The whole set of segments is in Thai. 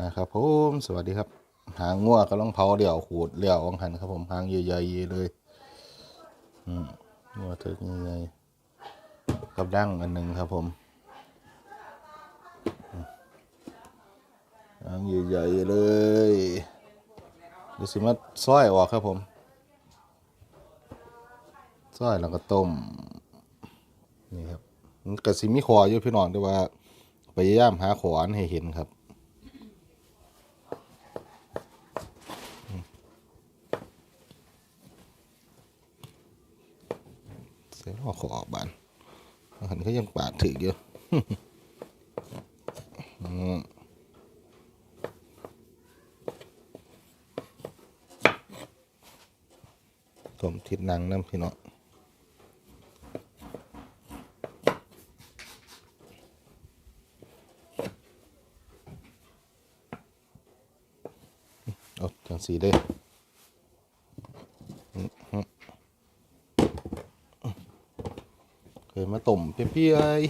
นะครับผมสวัสดีครับ หางงัวกำลังเผาเดี่ยวขูดเดี่ยววังหันครับผมหางใหญ่ๆเลยอืมงัวเถิกใหญ่กับดั้งอันหนึ่งครับผมหางใหญ่ๆเลยดี๋ยวสิมาซอยออกครับผมซอยแล้วก็ต้มนี่ครับมันกระสิมีขออยู่พี่น้องแต่ว่าพยายามหาขออันให้เห็นครับ สียว่าขอออกบานหารเขายังปาดถืออยู่อืมต้มทิศนังน้ำพี่น้องเอาจังสีได้ เคย มาต้มเปรี้ยๆ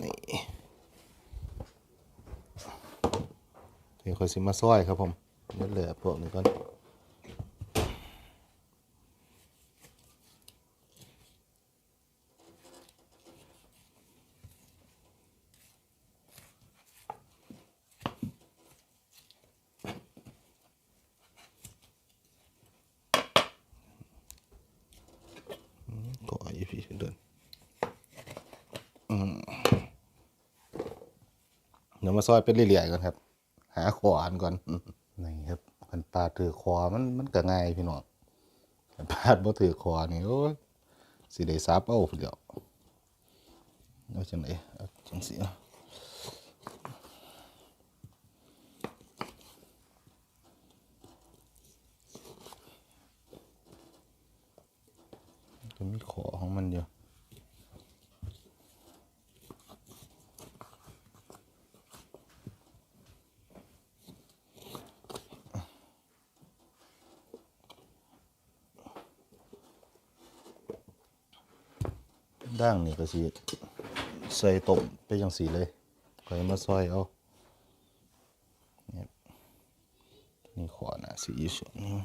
นี่เดี๋ยวค่อยสิมาซอยครับผมเดี๋ยวเหลือพวกนี้ก่อน ก่ออยู่พี่เดินอืม เดี๋ยวมาซอยเป็นเรื่อยๆก่อนครับ หาขวานก่อนนี่ครับคันปาดถือขวามันมันก็ง่ายพี่น้องปาดบ่ถือขวานี่โอ้ยสิได้ซับเอาเดียวเอาจังไดเอาจังสิเอาจะมีขอของมันอยู่ ด่างนี่ก็สิใส่ต้มไปจังสีเลยค่อยมาซอยเอาเนี่ยนี่ขอน่ะสีอีส่วนนี้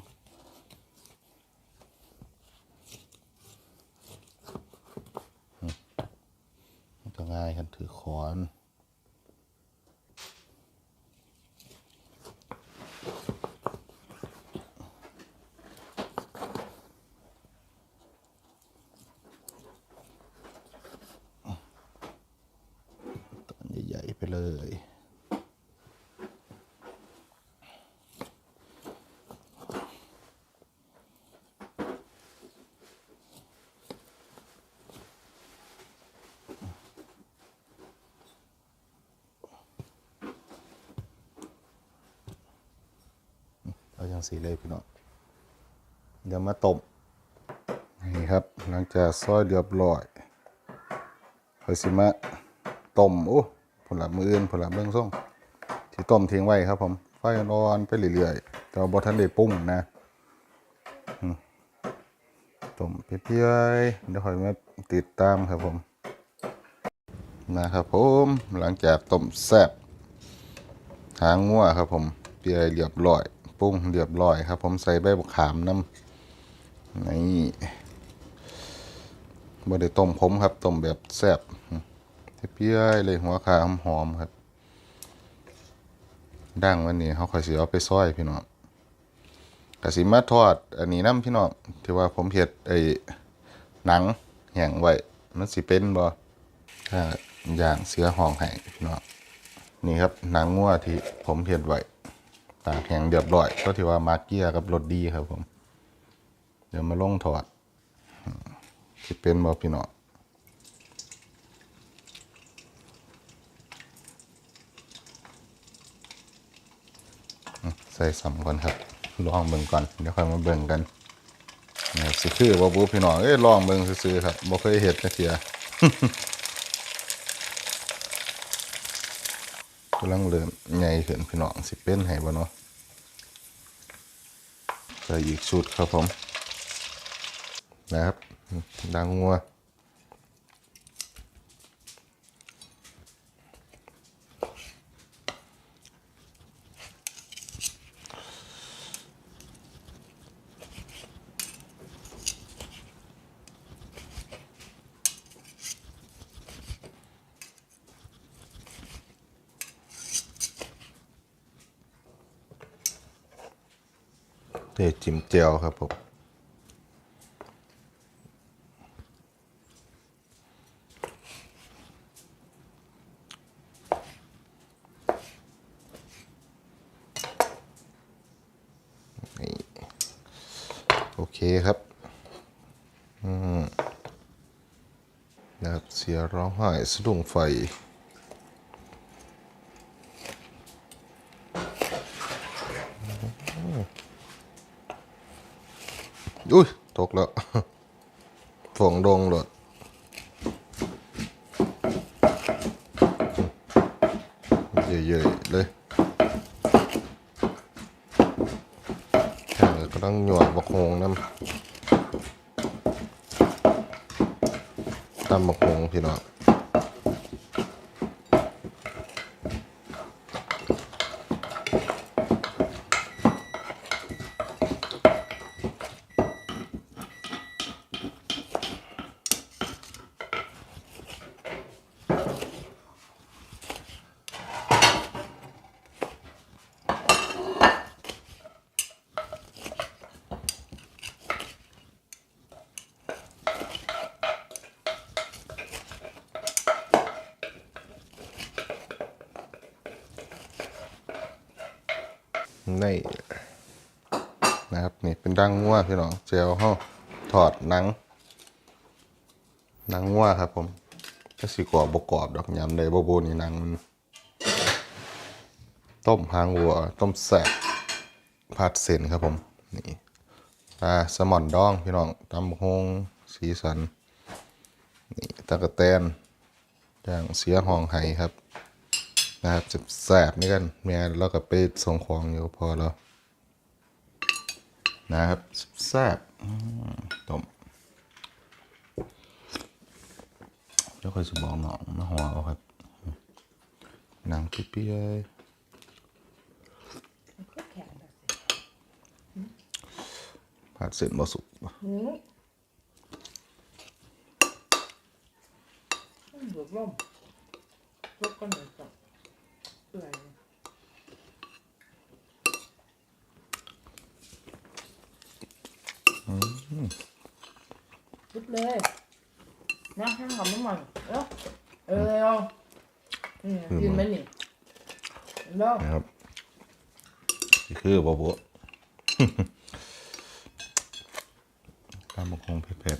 มันก็ง่ายกันถือขอนตอนใหญ่ๆไป เลย เอาอย่างสีเลยพี่น้องเดี๋ยวมาต้มนี่ครับ หลังจากซอยเรียบร้อยเฮาสิมาต้มโอ้ ผลลัพธ์มืออื่นผลลัพธ์เบื้องส่งที่ต้มทิ้งไว้ครับ ผมไฟอ่อนๆไปเรื่อยๆแต่บ่ทันได้ปรุงนะต้มเปรี้ยๆเดี๋ยวคอยมาติดตามครับผมนะครับผมหลังจากต้มแซ่บหางงัวครับผมเปียเรียบร้อยปรุงเรียบร้อยครับ ผมใส่ใบมะขามน้ำนี่บ่ได้ต้มผมครับต้มแบบแซ่บ เปียเลยหัวขาหอมๆครับดังวันนี้เขาค่อยสิเอาไปซอยพี่น้องกสิมาทอด อันนี้น้ำพี่น้องที่ว่าผมเฮ็ดไอ้หนังแห้งไว้มันสิเป็นบ่ถ้าอย่างเสือห้องให้พี่น้องนี่ครับหนังงัวที่ผมเห็ดไว้ตากแห้งเรียบร้อย ก็ที่ว่ามาเกียกับรถดีครับผม เดี๋ยวมาลงถอดที่เป็นบอพี่น้องอืมใส่สำก่อนครับลองเบิ่งก่อนเดี๋ยวค่อยมาเบิ่งกันนี่สิคือว่าบูพี่น้องเอ้ยลองเบิ่งซื่อครับบ่เคยเห็ดจักเทียกำลังเริ่มใหญ่ขึ้นพี่น้องสิเป็นให้บ่เนาะใส่อีกชุดครับผมนะครับดังงัว เทจิ้มเจียวครับผมโอเคครับ อืมนะครับเสียร้องไห้สะดุ้งไฟ อุ้ย ตกแล้วฝงดงหลดเยอะๆเลยแค่ก็ต้องหยวกบักโฮงน้ำตำบักโฮงพี่น้อง ดังงัวพี่น้องเจลห่อถอดหนัง หนังงัวครับผมก็สีกรอบบกรอบดอกยำได้บโบนี่หนังมันต้มหางวัว ต้มแสบผัดเส้นครับผมนี่ปลาแซลมอนดองพี่น้องตำฮงสีสันนี่ตะกะแตนย่างเสียห้องไห้ครับนะครับจะแสบนี่กันแม่เราก็ไปส่งของอยู่พอแล้ว นะครับแสบอืมต้มแล้วค่อยจะบอกหนองมาหัวเอาครับหนังเปียยมันก็แข็งแบบนี้ๆผัดเสร็จบ่สุกหืมมันบวกล่มลบกันหน่อยก่อนเปื่อย เลยลุกเลยนะให้หอมน้ำมันเออเออเอานี่กินไหมนี่เนาะนะครับนี่คือบ่บุตามมะคงเผ็ด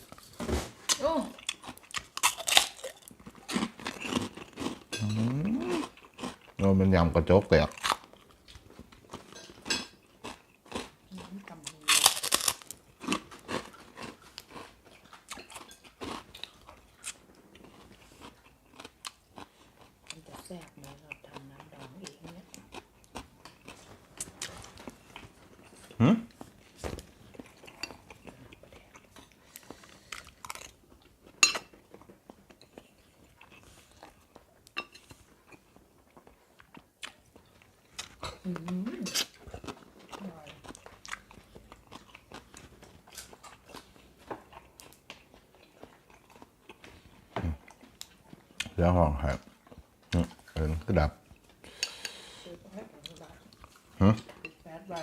โอ้ๆเราเป็นยำกระจกแตกกำมือมันจะแซ่บไหมเราทำน้ำดองเองเนี่ย หืม อร่อยเสียห้องครับอืมเอินก็ดับ ซื้อแพ็คของเรา หืม แพ็คไว้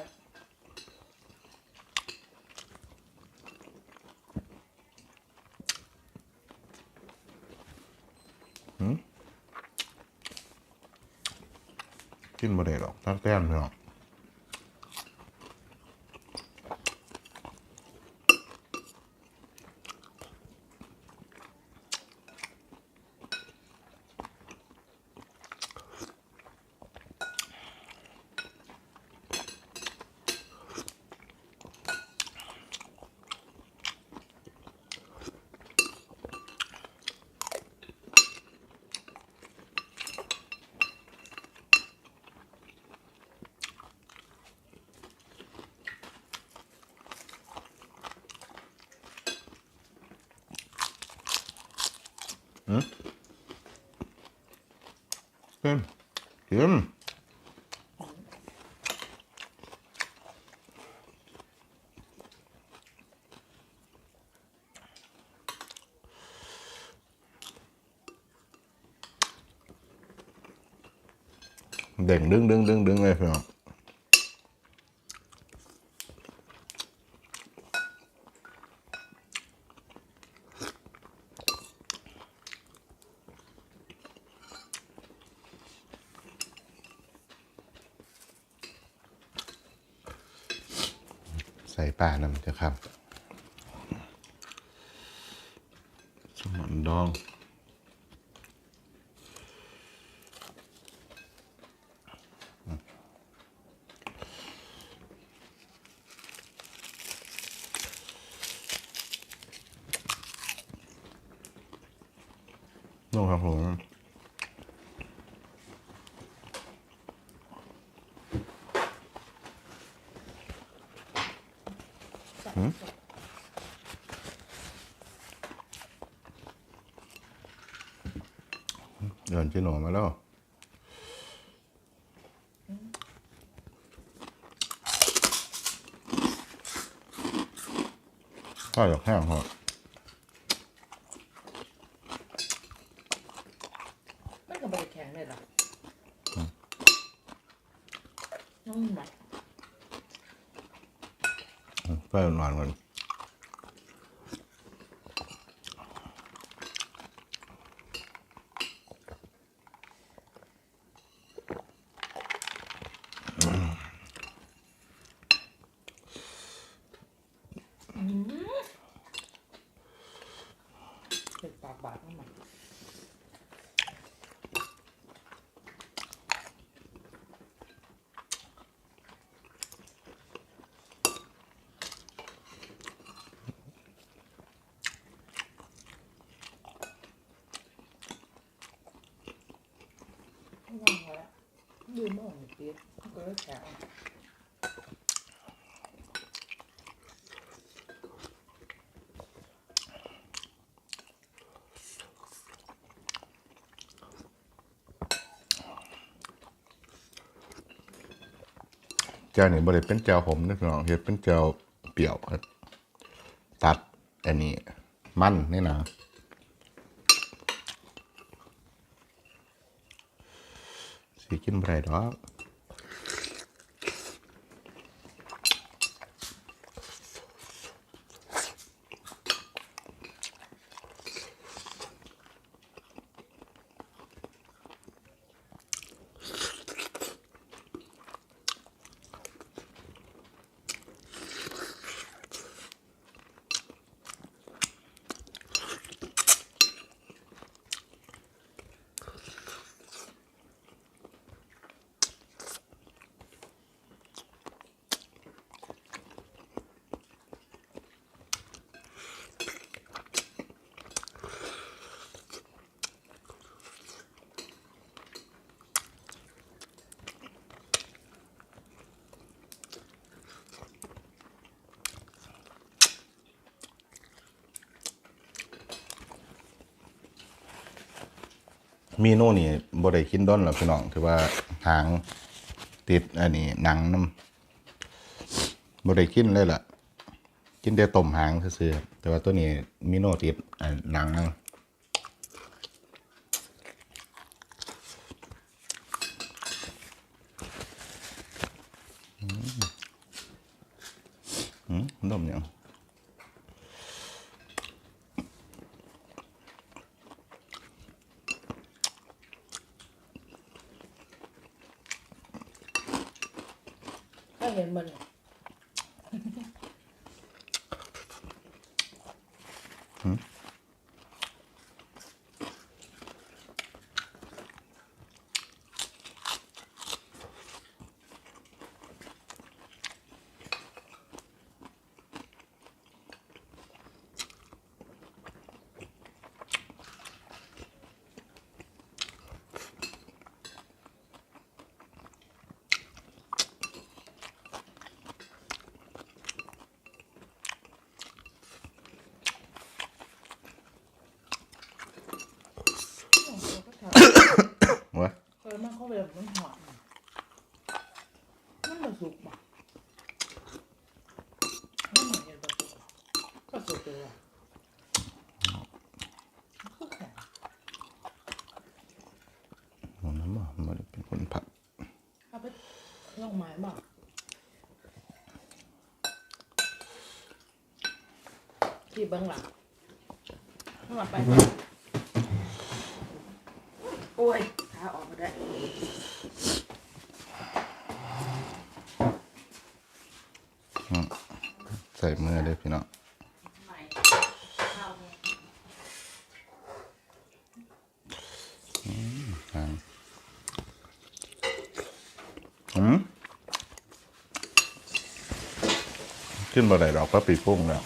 กินบ่ได้หรอกตั้งแต้มพี่น้อง เด่งดึงดึงดึงดึงเลยพี่น้อง ใส่ป่านำจะครับ สมอนดอง นู่น ครับผมเดินจิโหนมาแล้วข้าวหยอกแห้งเหรอไม่กับบริแข็งเลยเหรอน้องหมัก ไฟหวานๆก่อน เป็นปากบาดน้องหมัก ไม่ว่างแล้ว ดูไม่ออกเปี๊ยกก็เลยแข็งแจ่วนี่บริเป็นแจ่วผมนะพี่น้องเฮ็ดเป็นแจ่วเปรี้ยวครับตัดอันนี้ มันนี่นะ สีกินบ่ได้ดอก มีโน่นี่บ่ได้กินด้นหรอกพี่น้องถือว่าหางติดอันนี้หนังน้ำบ่ได้กินเลยล่ะ กินแต่ต้มหางซื่อๆแต่ว่าตัวนี้มีโน่ติดอันหนังนอืมอืมดมยั ลงไม้บ่ที่เบื้องหลังข้างหลังไปก่อนโอ้ยขาออกมาได้ใส่มือเลยพี่น้อง ใหม่ข้าวเนี่ย อ่าอืม ขึ้นมาไหนดอกก็ปีปุ้งแล้ว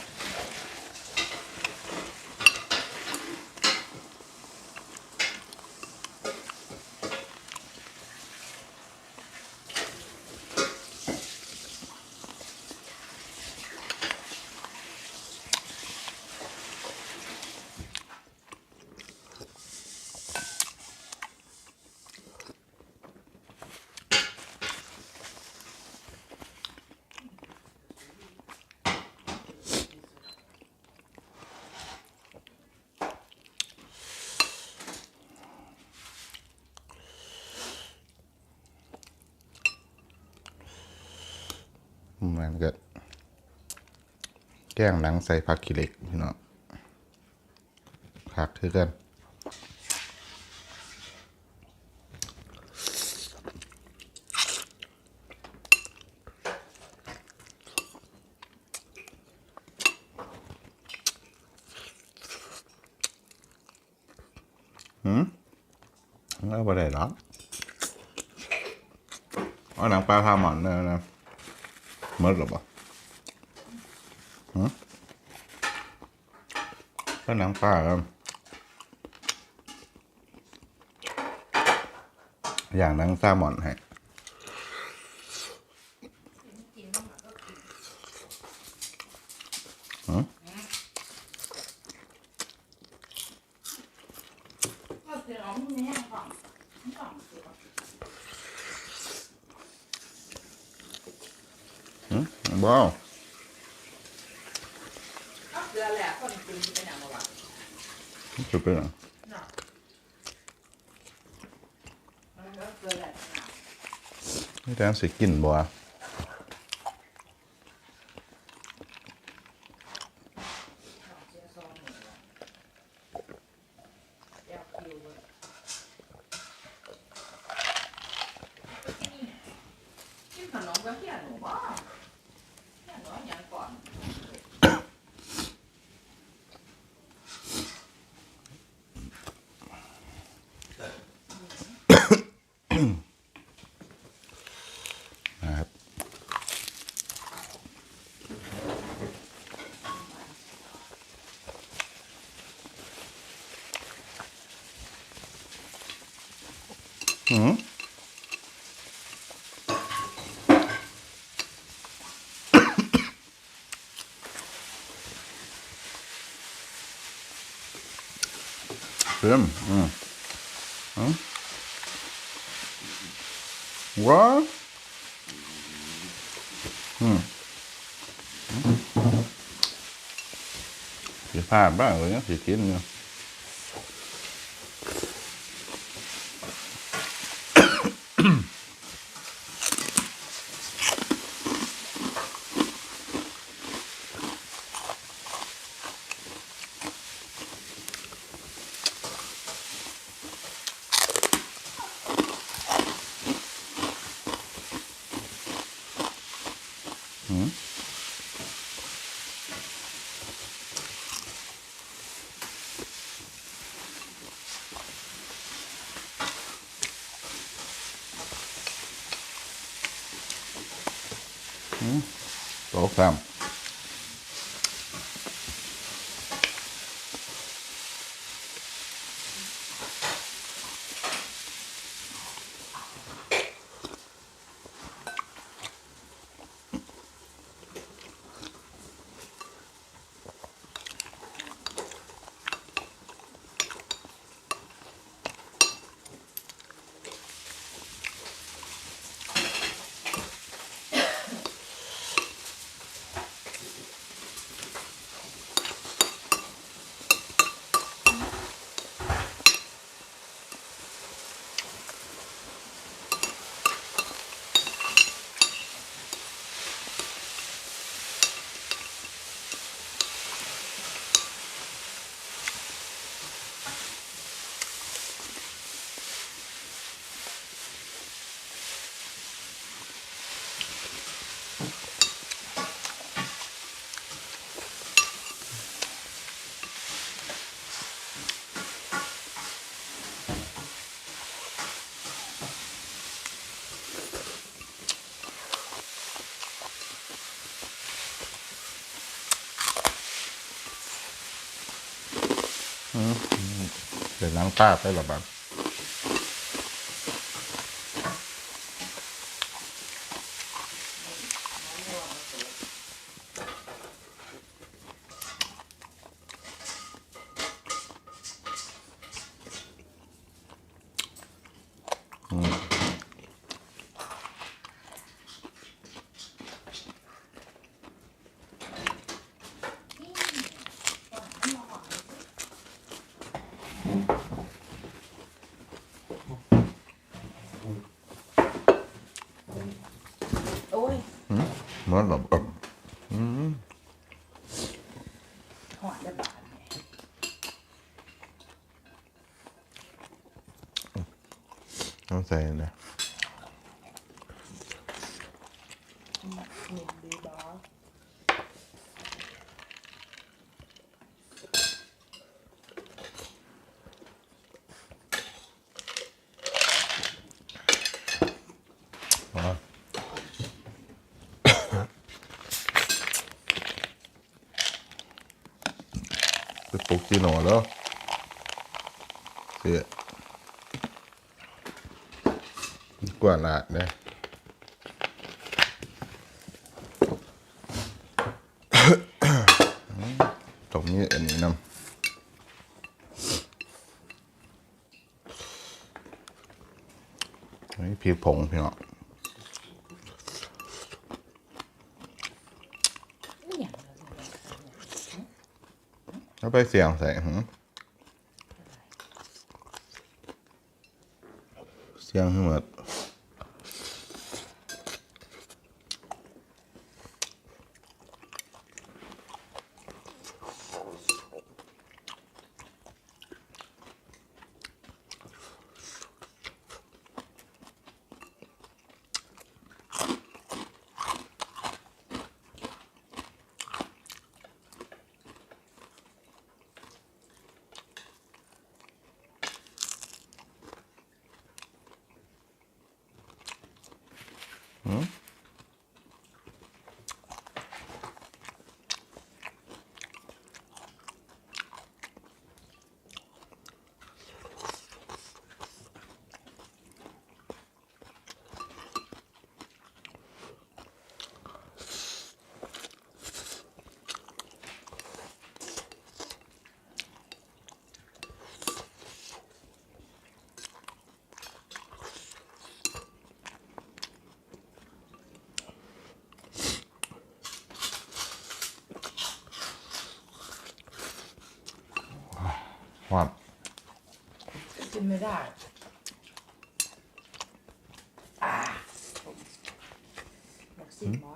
มันก็แก้งหนังใส่ผักขี้เหล็กพี่น้องผักคือกันหืมเอาไปได้หรอเอาหนังปลาพาหมอนเนี่ยนะ หมดหรอปะหืมก็หนังปลาอย่างนังแซามอนให้ ก็เสียงมันไม่แห้งก่อนก่อนสิก่อน หืมบ้าว เอาเกลือแหละคนกินที่เป็นอย่างไรวะ สุดเป็นอะ น่ะมันก็เกลือแหละ สิกินบ่วะ เสียซองหนึ่งละแยกคิวเลยกินขนมกับเพี้ยนหนูบ้าเพี้ยนหนูอย่างก่อน นะครับ หืมเพิ่มอืมอืมว้าวสิพ สองเลยนะสิกิน เนี่ยโต๊ะซ้เดี๋ยวล้างป้าไปหรอบ้า มันแบบอืมหอนจะบาดต้องใส่นะ หนึ่งดีบอส อ๋อ ไปปลุกจีโน่แล้วเสียกว่าละเนี่ยตรงนี้อันนี้นำนนี้พริกผงพี่น้อง นี่อย่างเราจะ แล้ว ไปเสียงใส่หืเสียงให้หมด นไม่ได้อ่าอยากสิหมอ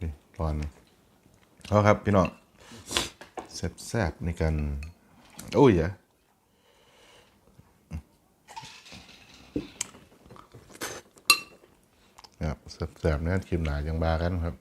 นี่ตอน เอาครับพี่น้องแซ่บๆในการโอ้ยอย่าครับแซ่บๆเนี่ยคลิมหนายังบากันครับ